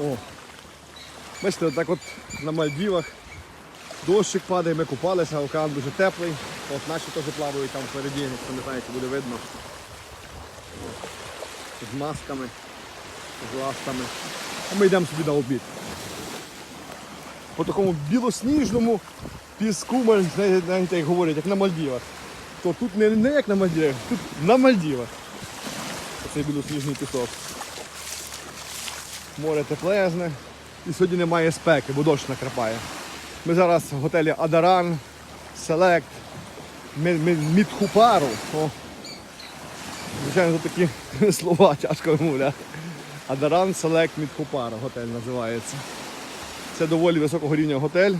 О. Бачите, так от на Мальдівах дощик падає, ми купалися, океан дуже теплий. От наші теж плавають там впереді, якщо не знаєте, буде видно. З масками, з ластами. А ми йдемо собі на обід. По такому білосніжному піску, знаєте, як говорять, як на Мальдівах. То тут не, не як на Мальдівах, тут на Мальдівах. Оцей білосніжний пісок. Море теплезне. І сьогодні немає спеки, бо дощ накрапає. Ми зараз в готелі Адаран, Селект, Мідхупару. Звичайно, тут такі слова тяжко вимовляти. Адаран Селект Мідхупара готель називається. Це доволі високого рівня готель.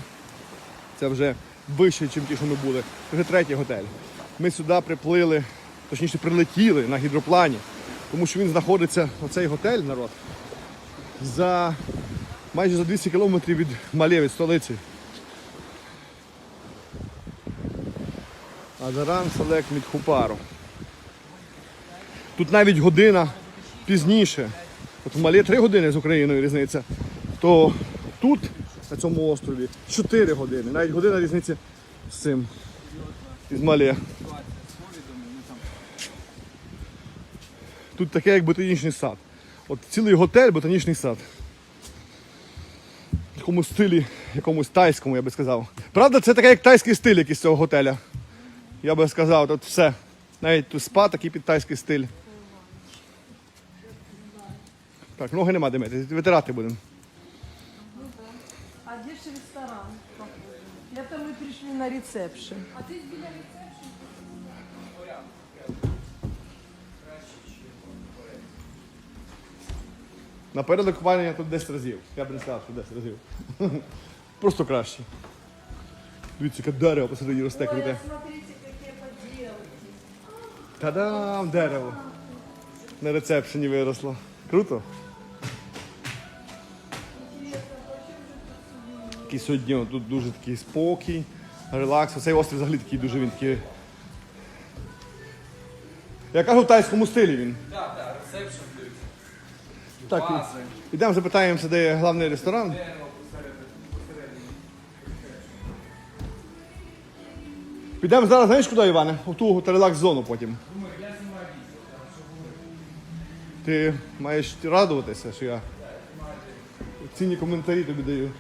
Це вже вище, ніж ті, що ми були. Це вже третій готель. Ми сюди приплили, точніше прилетіли на гідроплані, тому що він знаходиться, оцей готель, народ, за майже за 200 кілометрів від Мале, від столиці. Адаран Селек Мідхупару. Тут навіть година пізніше. От в Малі 3 години з Україною різниця, то тут, на цьому острові, 4 години. Навіть година різниці з цим. Із Малі. Тут таке, як ботанічний сад. От цілий готель ботанічний сад. В такому стилі, якомусь тайському, я би сказав. Правда, це таке, як тайський стиль якийсь цього готеля. Я би сказав, тут все. Навіть тут спа, такий під тайський стиль. Так, ноги нема де мити, витирати будемо. А где же ресторан? Это мы пришли на ресепшн. Наперед купання тут 10 разів. Я б не сказав, що 10 разів. Просто краще. Дивіться, яке дерево посередині росте круте. смотрите, какие поделки. Та-дам, дерево. На рецепшені виросло. Круто. Такий сьогодні тут дуже такий спокій, релакс. Цей острів взагалі такий дуже він такий. Я кажу в тайському стилі він. Так, так, ресепшн. Так, ідемо запитаємося, де є головний ресторан. Підемо зараз, знаєш куди, Іване? У ту потім. Там, що говорить. Ти маєш радуватися, що я цінні коментарі тобі даю.